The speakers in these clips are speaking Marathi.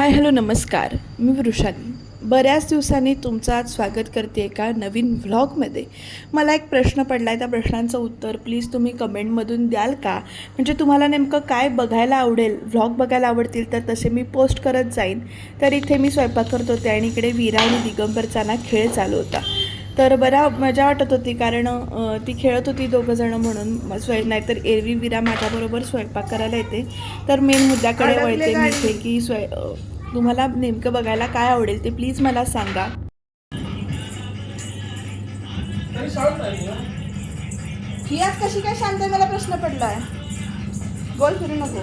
हाय हॅलो नमस्कार. मी वृषाली. बऱ्याच दिवसांनी तुमचं आज स्वागत करते एका नवीन व्लॉगमध्ये. मला एक प्रश्न पडला आहे त्या प्रश्नांचं उत्तर प्लीज तुम्ही कमेंटमधून द्याल का? म्हणजे तुम्हाला नेमकं काय बघायला आवडेल? व्लॉग बघायला आवडतील तर तसे मी पोस्ट करत जाईन. तर इथे मी स्वयंपाक करत होते आणि इकडे वीरा आणि दिगंबरचा ना खेळ चालू होता. तर बरा मजा वाटत होती कारण ती खेळत होती दोघंजणं म्हणून. स्वय नाहीतर एरवी विरा माझ्याबरोबर स्वयंपाक करायला येते. तर मेन मुद्द्याकडे वळते मी? इथे की स्वय तुम्हाला नेमकं बघायला काय आवडेल ते प्लीज मला सांगा. ही आज कशी काय शांत आहे? मला प्रश्न पडलाय. गोल फिरू नको.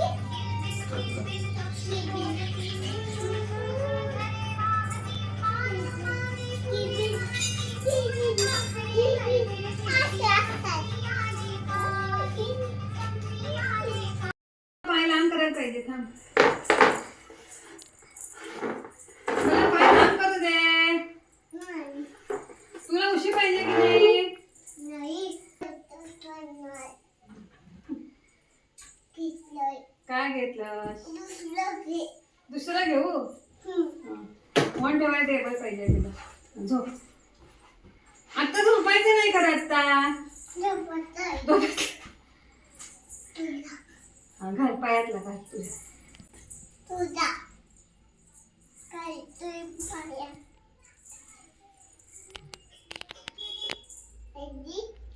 तुला उशी पाहिजे की नाही? काय घेतलंस? दुसरं घेऊ? वन ठेवायला टेबल पाहिजे तुला. झोप. आता झोपायचं नाही खरं आता. झोपायचं. हा, घाल पायातला घाल तुझ्या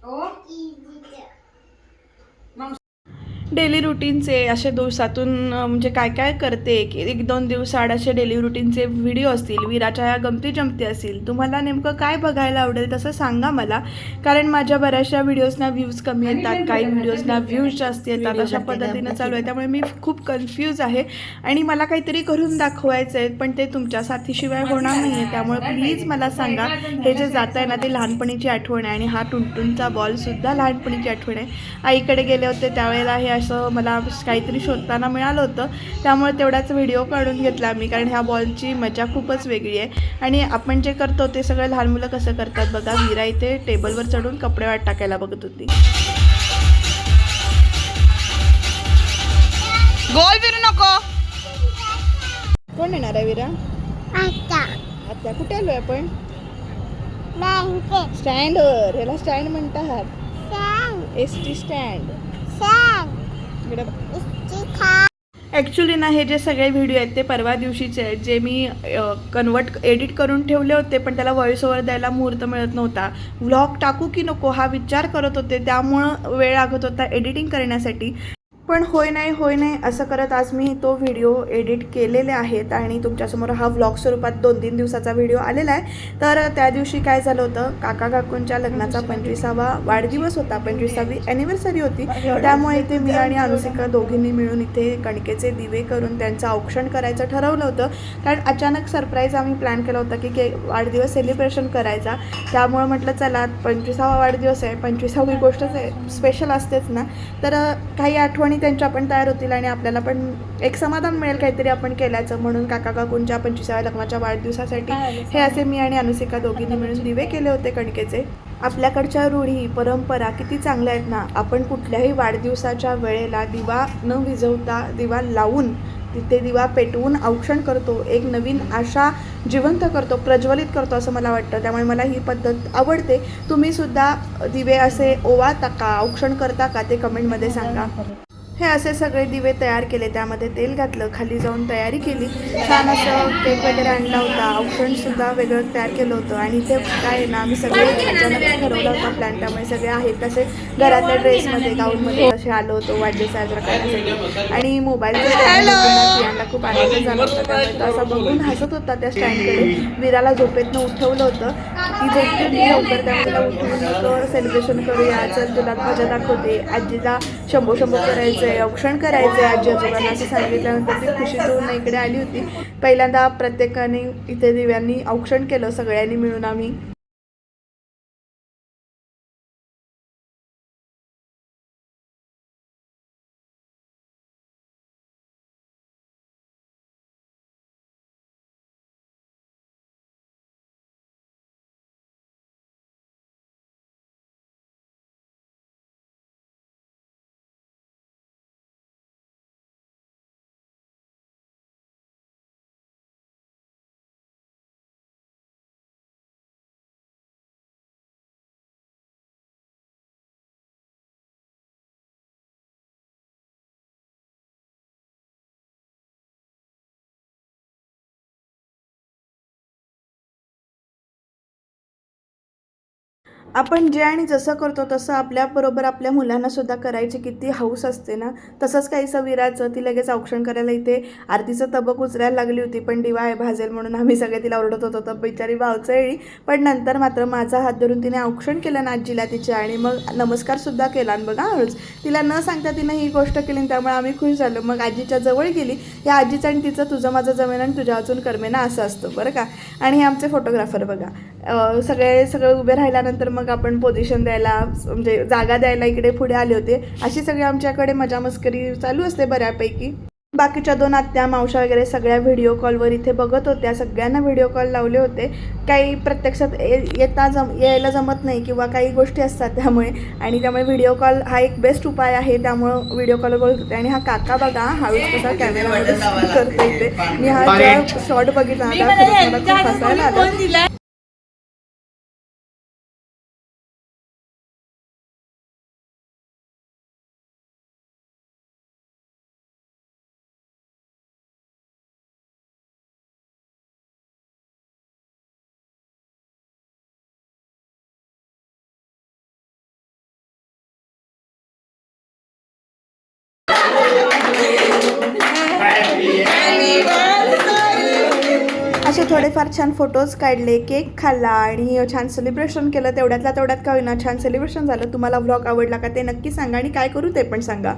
ओ डेली रुटीनचे असे दिवसातून म्हणजे काय काय करते? एक एक दोन दिवसाआड असे डेली रुटीनचे व्हिडिओ असतील विराच्या या गमती जमती असतील तुम्हाला नेमकं काय बघायला आवडेल तसं सांगा मला. कारण माझ्या बऱ्याचशा व्हिडिओजना व्ह्यूज कमी येतात काही व्हिडिओजना व्ह्यूज जास्त येतात अशा पद्धतीनं चालू आहे. त्यामुळे मी खूप कन्फ्यूज आहे. आणि मला काहीतरी करून दाखवायचं आहे पण ते तुमच्या साथीशिवाय होणार नाही आहे त्यामुळे प्लीज मला सांगा. हे जे जात आहे ना ते लहानपणीची आठवण आहे आणि हा टुनटुनचा बॉलसुद्धा लहानपणीची आठवण आहे. आईकडे गेले होते त्यावेळेला हे असं मला काहीतरी शोधताना मिळालं होतं. त्यामुळे तेवढाच व्हिडिओ काढून घेतला मी कारण ह्या बॉलची मजा खूपच वेगळी आहे. आणि आपण जे करतो ते सगळे लहान मुलं कसं करतात बघा. वीरा इथे टेबलवर चढून कपडे वाट टाकायला बघत होती. गोल फिरू नको. कोण येणार आहे विरा? आता कुठे आलोय आपण? स्टँडवर. ह्याला स्टँड म्हणतात. S T stand. इकडे ॲक्च्युली ना हे जे सगळे व्हिडिओ आहेत ते परवा दिवशीचे आहेत जे मी कन्वर्ट एडिट करून ठेवले होते पण त्याला व्हॉइस ओव्हर द्यायला मुहूर्त मिळत नव्हता. व्लॉग टाकू की नको हा विचार करत होते त्यामुळं वेळ लागत होता एडिटिंग करण्यासाठी. पण होय नाही होय नाही असं करत आज मी तो व्हिडिओ एडिट केलेले आहेत आणि तुमच्यासमोर हा व्लॉग स्वरूपात दोन तीन दिवसाचा व्हिडिओ आलेला आहे. तर त्या दिवशी काय झालं होतं काका काकूंच्या लग्नाचा पंचवीसावा वाढदिवस होता पंचवीसावी ॲनिव्हर्सरी होती. त्यामुळे इथे मी आणि अनुसिका दोघींनी मिळून इथे कणकेचे दिवे करून त्यांचं औक्षण करायचं ठरवलं होतं. कारण अचानक सरप्राईज आम्ही प्लॅन केला होता की के वाढदिवस सेलिब्रेशन करायचा. त्यामुळं म्हटलं चला पंचवीसावा वाढदिवस आहे पंचवीसावी गोष्ट स्पेशल असतेच ना. तर काही आठवणी त्यांच्या पण तयार होतील आणि आपल्याला पण एक समाधान मिळेल काहीतरी आपण केल्याचं. म्हणून काका काकूंच्या पंचवीसाव्या लग्नाच्या वाढदिवसासाठी हे असे मी आणि अनुसिका दोघींनी मिळून दिवे केले होते कणकेचे. आपल्याकडच्या रूढी परंपरा किती चांगल्या आहेत ना. आपण कुठल्याही वाढदिवसाच्या वेळेला दिवा न विझवता दिवा लावून तिथे दिवा पेटवून औक्षण करतो एक नवीन आशा जिवंत करतो प्रज्वलित करतो असं मला वाटतं. त्यामुळे मला ही पद्धत आवडते. तुम्ही सुद्धा दिवे असे ओवा का औक्षण करता का ते कमेंटमध्ये सांगा. हे असे सगळे दिवे तयार केले. त्यामध्ये तेल घातलं खाली जाऊन तयारी केली. छान असं केक वगैरे आणला होता. औक्षणसुद्धा वेगळं तयार केलं होतं. आणि ते काय ना आम्ही सगळे अचानक ठरवला होता प्लॅन त्यामुळे सगळे आहेत तसे घरातल्या ड्रेसमध्ये गाऊनमध्ये असे आलो होतो. वाढदिवस साजरा करण्यासाठी. आणि मोबाईलचा खूप आनंद झाला होता. त्यामुळे तो असा बघून हसत होता त्या स्टँडकडे. विराला झोपेतनं उठवलं होतं. ती झोपते मी लवकर त्यामुळे उठवून सेलिब्रेशन करूया. चल तुला मजा दाखवते. आजीला शंभो शंभो करायचं करायचं औक्षण करायचं आहे आजी आजोबांना असं सांगितल्यानंतर ती खुशीतून इकडे आली होती. पहिल्यांदा प्रत्येकाने इथे दिव्यांनी औक्षण केलं सगळ्यांनी मिळून आम्ही आपण जे आणि जसं करतो तसं आपल्याबरोबर आपल्या मुलांना सुद्धा करायची किती हौस असते ना. तसंच काही सविराचं ती लगेच औक्षण करायला इथे आरतीचं तबक उचलायला लागली होती पण दिवा आहे भाजेल म्हणून आम्ही सगळे तिला ओरडत होतो. तर बिचारी भावचळली पण नंतर मात्र माझा हात धरून तिने औक्षण केलं ना आजीला तिच्या आणि मग नमस्कारसुद्धा केला. आणि बघा हळूच तिला न सांगता तिनं ही गोष्ट केली आणि त्यामुळे आम्ही खुश झालो. मग आजीच्या जवळ गेली. या आजीचं आणि तिचं तुझं माझं जमेन आणि तुझ्या अजून करमेना असं असतं बरं का. आणि हे आमचे फोटोग्राफर बघा. सगळे सगळे उभे राहिल्यानंतर मग आपण पोझिशन द्यायला म्हणजे जागा द्यायला इकडे पुढे आले होते. अशी सगळी आमच्याकडे मजा मस्करी चालू असते बऱ्यापैकी. बाकीच्या दोन आत्या मावशा वगैरे सगळ्या व्हिडिओ कॉलवर इथे बघत होत्या. सगळ्यांना व्हिडिओ कॉल लावले होते. काही प्रत्यक्षात ये- येता जम यायला जमत नाही किंवा काही गोष्टी असतात त्यामुळे. आणि त्यामुळे व्हिडिओ कॉल हा एक बेस्ट उपाय आहे. त्यामुळं व्हिडिओ कॉल बोलत होते. आणि हा काका बघा हळूच कसा कॅमेरामध्ये करतो इथे. मी हा शॉर्ट बघितला. खूप हसायला आलं. असे थोडेफार छान फोटोज काढले केक खाल्ला आणि छान सेलिब्रेशन केलं. तेवढ्यातल्या तेवढ्यात का होईना छान सेलिब्रेशन झालं. तुम्हाला व्लॉग आवडला का ते नक्की सांगा आणि काय करू ते पण सांगा.